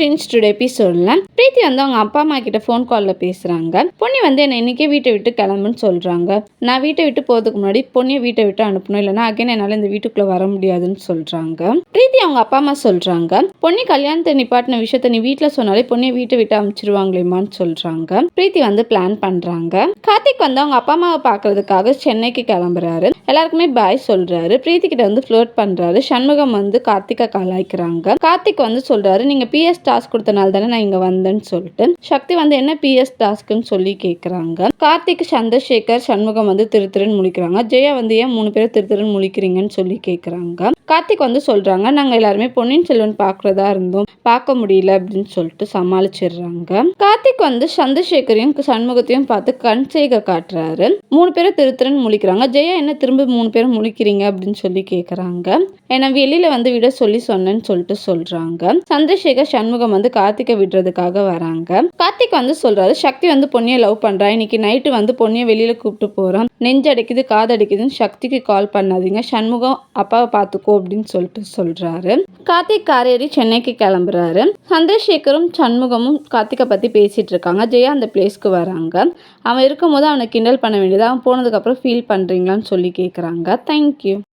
Strange today எபிசோடில் பிரீத்தி வந்து அவங்க அப்பா அம்மா கிட்ட ஃபோன் காலில் பேசுகிறாங்க பொன்னி வந்து என்னை இன்னைக்கே வீட்டை விட்டு கிளம்புன்னு சொல்கிறாங்க நான் வீட்டை விட்டு போகிறதுக்கு முன்னாடி பொண்ணியை வீட்டை விட்டு அனுப்பணும். இல்லைன்னா அகைன் என்னால் இந்த வீட்டுக்குள்ளே வர முடியாதுன்னு சொல்கிறாங்க பிரீத்தி அவங்க அப்பா அம்மா சொல்கிறாங்க பொன்னி கல்யாணத்தை நிப்பாட்டின விஷயத்த நீ வீட்டில் சொன்னாலே பொண்ணியை வீட்டை விட்டு அனுப்பிச்சிருவாங்களேம்மான்னு சொல்கிறாங்க பிரீத்தி வந்து பிளான் பண்ணுறாங்க கார்த்திக் வந்து அவங்க அப்பா அம்மாவை பார்க்கறதுக்காக சென்னைக்கு கிளம்புறாரு. எல்லாருக்குமே பாய் சொல்றாரு. பிரீத்தி கிட்ட வந்து ஃப்ளோட் பண்றாரு. சண்முகம் வந்து கார்த்திகை கலாய்க்கிறாங்க கார்த்திக் வந்து சொல்றாரு நீங்க பிஎஸ் டாஸ்க் கொடுத்தனால தானே நான் இங்க வந்தேன்னு சொல்லிட்டு. சக்தி வந்து என்ன பிஎஸ் டாஸ்க்னு சொல்லி கேக்குறாங்க. கார்த்திக் சந்திரசேகர் சண்முகம் வந்து திரு திருன்னு முழிக்கிறாங்க. ஜெயா வந்து ஏன் மூணு பேரும் திரு திருன்னு முழிக்கிறீங்கன்னு சொல்லி கேக்குறாங்க. கார்த்திக் வந்து சொல்றாங்க நாங்க எல்லாருமே பொன்னியின் செல்வன் பாக்குறதா இருந்தோம். பார்க்க முடியல அப்படின்னு சொல்லிட்டு சமாளிச்சிடுறாங்க. கார்த்திக் வந்து சந்திரசேகரையும் சண்முகத்தையும் பார்த்து கண் செய்க காட்டுறாரு. மூணு பேரும் திரு முழிக்கிறாங்க. ஜெயா என்ன திரும்ப மூணு பேரும் முழிக்கிறீங்க? அப்படின்னு சொல்லி கேட்குறாங்க ஏன்னா வெளியில வந்து விட சொல்லி சொன்னேன்னு சொல்லிட்டு சொல்றாங்க. சந்திரசேகர் சண்முகம் வந்து கார்த்திகை விடுறதுக்காக வராங்க. கார்த்திக் வந்து சொல்றாரு சக்தி வந்து பொன்னியை லவ் பண்றா. இன்னைக்கு நைட்டு வந்து பொன்னியை வெளியில கூப்பிட்டு போறோம். நெஞ்சடிக்குது காதடிக்குதுன்னு சக்திக்கு கால் பண்ணாதீங்க. சண்முகம் அப்பாவை பார்த்துக்கோ அப்படின்னு சொல்லிட்டு சொல்றாரு. கார்த்திக் காரேறி சென்னைக்கு கிளம்புறாரு. சந்திரசேகரும் சண்முகமும் கார்த்திகை பத்தி பேசிட்டு இருக்காங்க. ஜெயா அந்த பிளேஸ்க்கு வராங்க. அவன் இருக்கும்போது அவனை கிண்டல் பண்ண வேண்டியது அவன் போனதுக்கப்புறம் ஃபீல் பண்றீங்களான்னு சொல்லி கேட்குறாங்க தேங்க்யூ